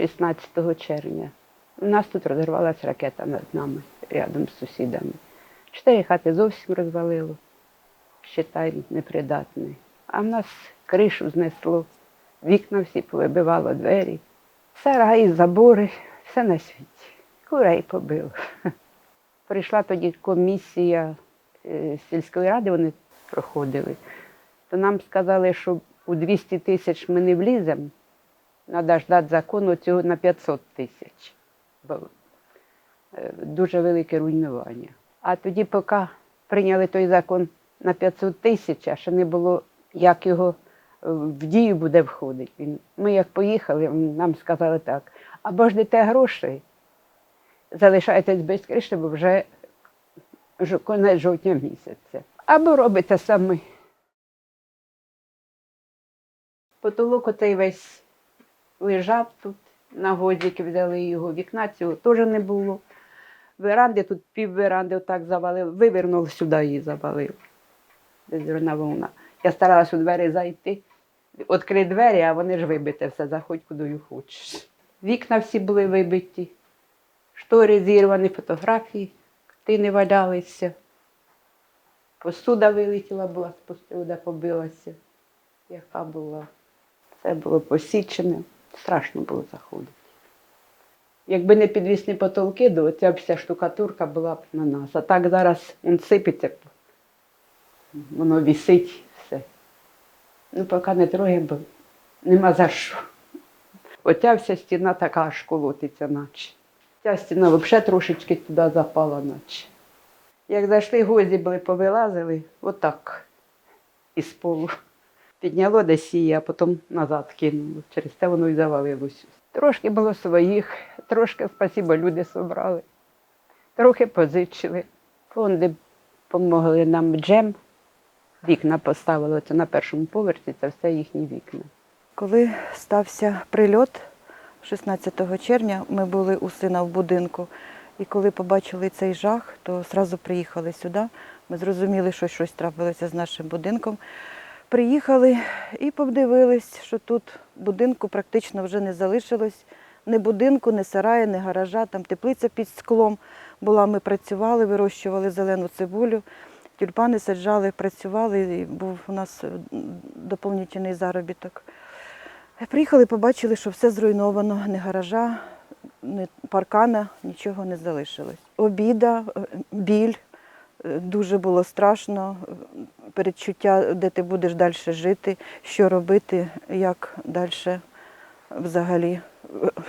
16 червня. У нас тут розірвалася ракета над нами, рядом з сусідами. Чотири хати зовсім розвалило, считай, непридатний. А в нас кришу знесло, вікна всі повибивало двері, сараї, забори, все на світі. Курей побило. Прийшла тоді комісія е, сільської ради, вони проходили. То нам сказали, що у 200 тисяч ми не вліземо, треба ждати закону цього на 500 тисяч. Бо е, дуже велике руйнування. А тоді, поки прийняли той закон на 500 тисяч, а ще не було, як його е, в дію буде входити. Ми як поїхали, нам сказали так, або ждете грошей, залишайтесь без криші, бо вже ж- кінець жовтня місяця. Або робите самі. Потолок отей весь лежав тут, на годзики взяли його, вікна цього теж не було. Веранди тут пів веранди отак завалив, вивернув сюди її завалив. Зерна волна. Я старалась у двері зайти, відкрити двері, а вони ж вибите все, заходь куди хочеш. Вікна всі були вибиті, штори зірвані, фотографії, картини валялися. Посуда вилетіла була з посуда, побилася, яка була. Все було посічене, страшно було заходити. Якби не підвісні потолки, то ця вся штукатурка була б на нас. А так зараз він сипеться, воно вісить все. Ну, поки не троє, бо нема за що. Оця вся стіна така аж колотиться, наче. Ця стіна взагалі трошечки туди запала, наче. Як зайшли, гвозді були, повилазили, отак із полу. Підняло десь а потім назад кинуло. Через те воно і завалилося. Трошки було своїх, трошки, спасибо, люди собрали. Трохи позичили. Фонди допомогли нам джем. Вікна поставили це на першому поверсі, це все їхні вікна. Коли стався прильот 16 червня, ми були у сина в будинку. І коли побачили цей жах, то одразу приїхали сюди. Ми зрозуміли, що щось трапилося з нашим будинком. Приїхали і подивились, що тут будинку практично вже не залишилось. Ні будинку, ні сараю, ні гаража, там теплиця під склом була. Ми працювали, вирощували зелену цибулю, тюльпани саджали, працювали, і був у нас е, доповнительний заробіток. Приїхали, побачили, що все зруйновано, ні гаража, ні паркана, нічого не залишилось. Обіда, е, біль, е, дуже було страшно, е, передчуття, де ти будеш далі жити, що робити, як далі взагалі,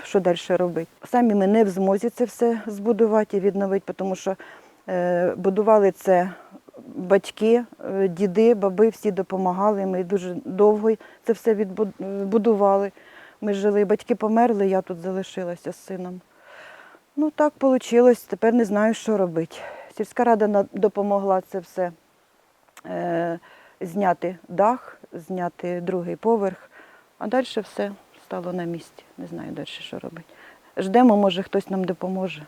що далі робити. Самі ми не в змозі це все збудувати і відновити, тому що е, будували це батьки, е, діди, баби, всі допомагали. Ми дуже довго це все відбудували. Ми жили, батьки померли, я тут залишилася з сином. Ну так вийшло, тепер не знаю, що робити. Сільська рада допомогла це все е, зняти дах, зняти другий поверх, а далі все стало на місці. Не знаю далі, що робити. Ждемо, може, хтось нам допоможе.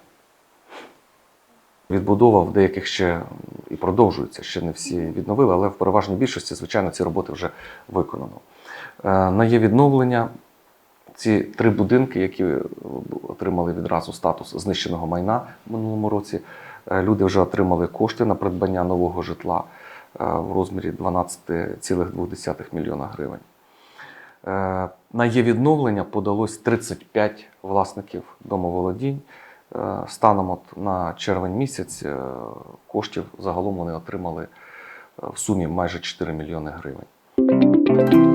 Відбудова в деяких ще і продовжується, ще не всі відновили, але в переважній більшості, звичайно, ці роботи вже виконано. Е, На є відновлення ці три будинки, які отримали відразу статус знищеного майна в минулому році. е, Люди вже отримали кошти на придбання нового житла в розмірі 12,2 мільйона гривень. Е, На її відновлення подалось 35 власників домоволодінь. Е, Станом от на червень місяць е, коштів загалом вони отримали е, в сумі майже 4 мільйони гривень.